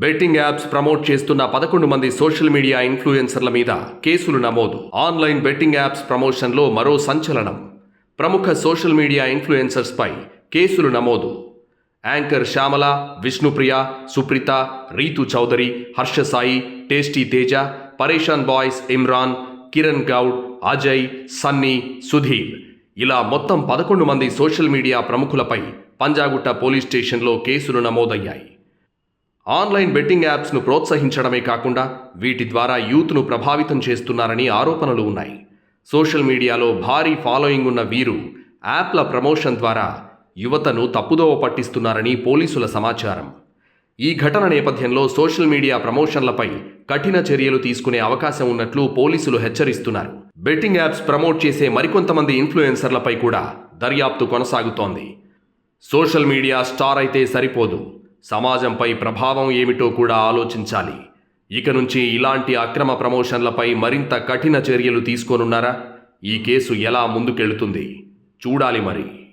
Betting apps promote చేస్తున్న పదకొండు మంది సోషల్ మీడియా ఇన్ఫ్లుయెన్సర్ల మీద కేసులు నమోదు. ఆన్లైన్ బెట్టింగ్ యాప్స్ ప్రమోషన్లో మరో సంచలనం. ప్రముఖ సోషల్ మీడియా ఇన్ఫ్లుయెన్సర్స్పై కేసులు నమోదు. Anchor Shyamala Vishnupriya Supritha Rithu Chowdary Harsha Sai tasty Teja Pareshan boys Imran Kiran Goud Ajay Sunny Sudheer. ఇలా మొత్తం పదకొండు మంది సోషల్ మీడియా ప్రముఖులపై పంజాగుట్ట పోలీస్ స్టేషన్లో కేసులు నమోదయ్యాయి. ఆన్లైన్ బెట్టింగ్ యాప్స్ను ప్రోత్సహించడమే కాకుండా వీటి ద్వారా యూత్ను ప్రభావితం చేస్తున్నారని ఆరోపణలు ఉన్నాయి. సోషల్ మీడియాలో భారీ ఫాలోయింగ్ ఉన్న వీరు యాప్ల ప్రమోషన్ ద్వారా యువతను తప్పుదోవ పట్టిస్తున్నారని పోలీసుల సమాచారం. ఈ ఘటన నేపథ్యంలో సోషల్ మీడియా ప్రమోషన్లపై కఠిన చర్యలు తీసుకునే అవకాశం ఉన్నట్లు పోలీసులు హెచ్చరిస్తున్నారు. బెట్టింగ్ యాప్స్ ప్రమోట్ చేసే మరికొంతమంది ఇన్ఫ్లుయెన్సర్లపై కూడా దర్యాప్తు కొనసాగుతోంది. సోషల్ మీడియా స్టార్ అయితే సరిపోదు. సమాజంపై ప్రభావం ఏమిటో కూడా ఆలోచించాలి. ఇక నుంచి ఇలాంటి అక్రమ ప్రమోషన్లపై మరింత కఠిన చర్యలు తీసుకోనున్నారా? ఈ కేసు ఎలా ముందుకెళ్తుంది? చూడాలి మరి.